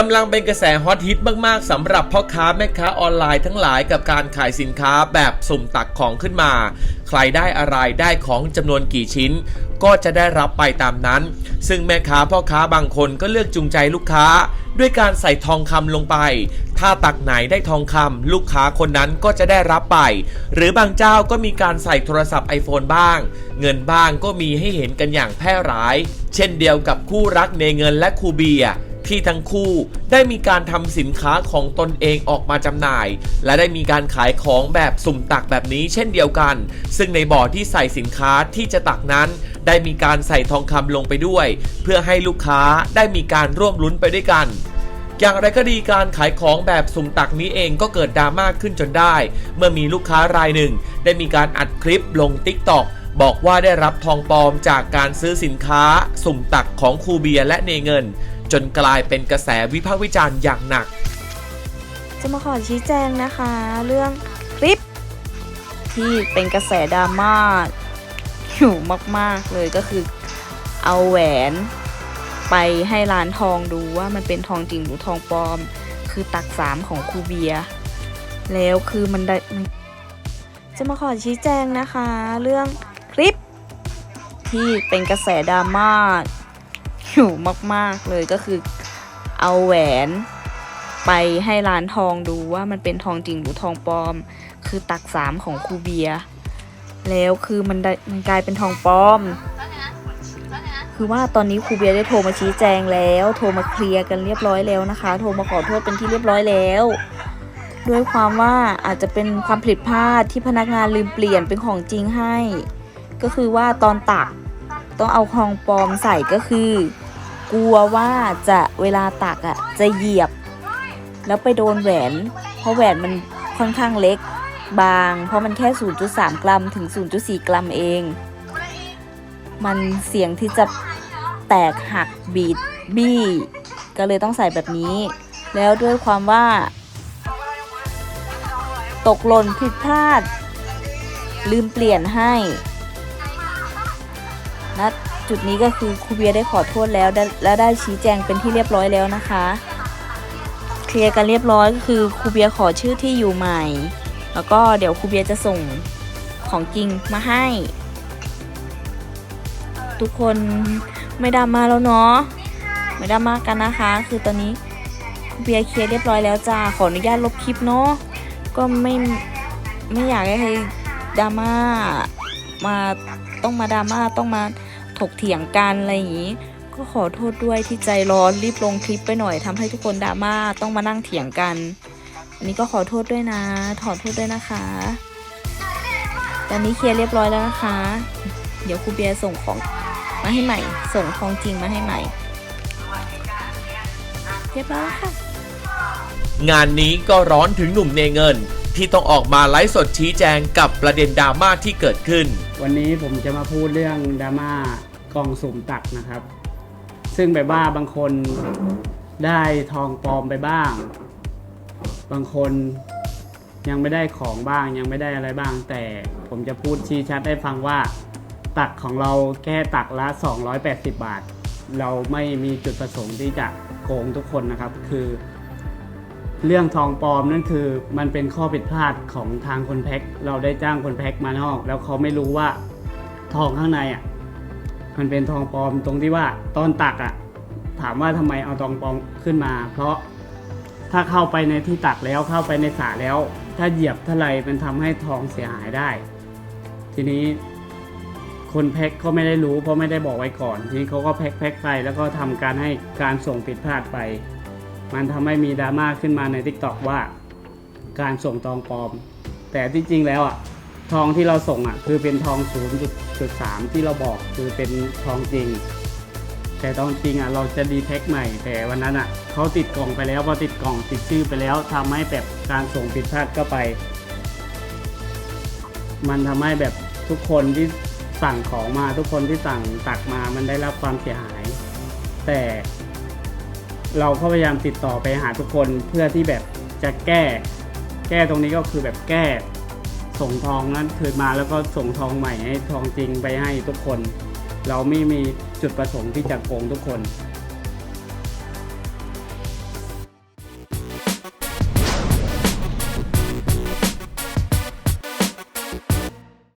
กำลังเป็นกระแสฮอตฮิตมากๆสำหรับพ่อค้าแม่ค้าออนไลน์ทั้งหลายกับการขายสินค้าแบบสุ่มตักของขึ้นมา ใครได้อะไรได้ของจำนวนกี่ชิ้น ก็จะได้รับไปตามนั้น ซึ่งแม่ค้าพ่อค้าบางคนก็เลือกจูงใจลูกค้า ด้วยการใส่ทองคำลงไป ถ้าตักไหนได้ทองคำลูกค้าคนนั้นก็จะได้รับไป หรือบางเจ้าก็มีการใส่โทรศัพท์ iPhone บ้าง เงินบ้างก็มีให้เห็นกันอย่างแพร่หลาย เช่นเดียวกับคู่รักเนเงินและคูเบียร์ ที่ทั้งคู่ได้มีการทำสินค้าของตนเองออกมาจำหน่าย และได้มีการขายของแบบสุ่มตักแบบนี้เช่นเดียวกัน ซึ่งในบ่อที่ใส่สินค้าที่จะตักนั้น ได้มีการใส่ทองคำลงไปด้วย เพื่อให้ลูกค้าได้มีการร่วมลุ้นไปด้วยกันอย่างไรก็ดีการขายของแบบสุ่มตักนี้เองก็เกิดดราม่าขึ้นจนได้ เมื่อมีลูกค้ารายหนึ่ง ได้มีการอัดคลิปลง t ิ k t o k บอกว่าได้รับทองปลอมจากการซื้อสินค้า สุ่มตักของครูเบียและเนเงิน จนกลายเป็นกระแสวิพากษ์วิจารณ์อย่างหนัก จะมาขอชี้แจงนะคะ เรื่องคลิป ที่เป็นกระแสดราม่าอยู่มาก ๆ เลยก็คือเอาแหวนไปให้ร้านทองดูว่ามันเป็นทองจริงหรือทองปลอม คือตักสามของครูเบีย แล้วคือมันได้มันจะมาขอชี้แจงนะคะ เรื่องคลิป ที่เป็นกระแสดราม่า อยู่มากๆเลยก็คือเอาแหวนไปให้ร้านทองดูว่ามันเป็นทองจริงหรือทองปลอม คือตักสามของครูเบีย แล้วคือมันได้มันกลายเป็นทองปลอม คือว่าตอนนี้ครูเบียได้โทรมาชี้แจงแล้ว โทรมาเคลียร์กันเรียบร้อยแล้วนะคะ โทรมาขอโทษเป็นที่เรียบร้อยแล้วด้วยความว่าอาจจะเป็นความผิดพลาดที่พนักงานลืมเปลี่ยนเป็นของจริงให้ ก็คือว่าตอนตักต้องเอาทองปลอมใส่ก็คือ กลัวว่าจะเวลาตักอะจะเหยียบ แล้วไปโดนแหวน เพราะแหวนมันค่อนข้างเล็กบาง เพราะมันแค่ 0.3 กรัมถึง 0.4 กรัมเอง มันเสี่ยงที่จะแตกหักบีดบี้ก็เลยต้องใส่แบบนี้ แล้วด้วยความว่า ตกหล่นผิดพลาด ลืมเปลี่ยนให้ ณจุดนี้ก็คือครูเบียได้ขอโทษแล้วและได้ชี้แจงเป็นที่เรียบร้อยแล้วนะคะ เคลียร์กันเรียบร้อยก็คือครูเบียขอชื่อที่อยู่ใหม่ แล้วก็เดี๋ยวครูเบียจะส่งของจริงมาให้ ทุกคนไม่ดราม่าแล้วเนาะไม่ดราม่ากันนะคะ คือตอนนี้ครูเบียร์เคลียร์เรียบร้อยแล้วจ้าขออนุญาตลบคลิปเนาะก็ไม่ไม่อยากให้ใครดราม่ามาต้องมาดราม่าต้องมา ถกเถียงกันอะไรอย่างนี้ ก็ขอโทษด้วยที่ใจร้อนรีบลงคลิปไปหน่อยทำให้ทุกคนดราม่าต้องมานั่งเถียงกัน อันนี้ก็ขอโทษด้วยนะขอโทษด้วยนะคะ ตอนนี้เคลียร์เรียบร้อยแล้วนะคะ เดี๋ยวครูเบียร์ส่งของมาให้ใหม่ ส่งของจริงมาให้ใหม่ เรียบร้อยแล้วค่ะ งานนี้ก็ร้อนถึงหนุ่มเนเงิน ที่ต้องออกมาไลฟ์สดชี้แจงกับประเด็นดราม่าที่เกิดขึ้น วันนี้ผมจะมาพูดเรื่องดราม่า กล่องสุ่มตักนะครับ ซึ่งแบบว่าบางคนได้ทองปลอมไปบ้าง บางคนยังไม่ได้ของบ้างยังไม่ได้อะไรบ้าง แต่ผมจะพูดชี้ชัดให้ฟังว่า ตักของเราแค่ตักละ 280 บาท เราไม่มีจุดประสงค์ที่จะโกงทุกคนนะครับ คือ เรื่องทองปลอมนั่นคือ มันเป็นข้อผิดพลาดของทางคนแพ็คเราได้จ้างคนแพ็คมานอก แล้วเขาไม่รู้ว่าทองข้างในอะ มันเป็นทองปลอมตรงที่ว่าตอนตักอะถามว่าทำไมเอาทองปลอมขึ้นมา เพราะถ้าเข้าไปในที่ตักแล้วเข้าไปในสระแล้ว ถ้าเหยียบเท่าไรมันทำให้ทองเสียหายได้ ทีนี้คนแพ็คเขาไม่ได้รู้เพราะไม่ได้บอกไว้ก่อน ทีนี้เขาก็แพ็คแพ็คไป แล้วก็ทำการให้การส่งผิดพลาดไป มันทำให้มีดราม่าขึ้นมาใน t ิ k t o k ว่า การส่งทองปลอม แต่ที่จริงแล้วอะ ทองที่เราส่งอะคือเป็นทอง0.3ที่เราบอกคือเป็นทองจริง แต่ทองจริงอะเราจะดีเทคใหม่ แต่วันนั้นอะเขาติดกล่องไปแล้วพอติดกล่องติดชื่อไปแล้วทำให้แบบการส่งผิดพลาดก็ไป มันทำให้แบบทุกคนที่สั่งของมาทุกคนที่สั่งตักมามันได้รับความเสียหาย แต่เราก็พยายามติดต่อไปหาทุกคนเพื่อที่แบบจะแก้ แก้ตรงนี้ก็คือแบบแก้ ส่งทองนั้นคืนมาแล้วก็ส่งทองใหม่ให้ทองจริงไปให้ทุกคน เราไม่มีจุดประสงค์ที่จะโกงทุกคน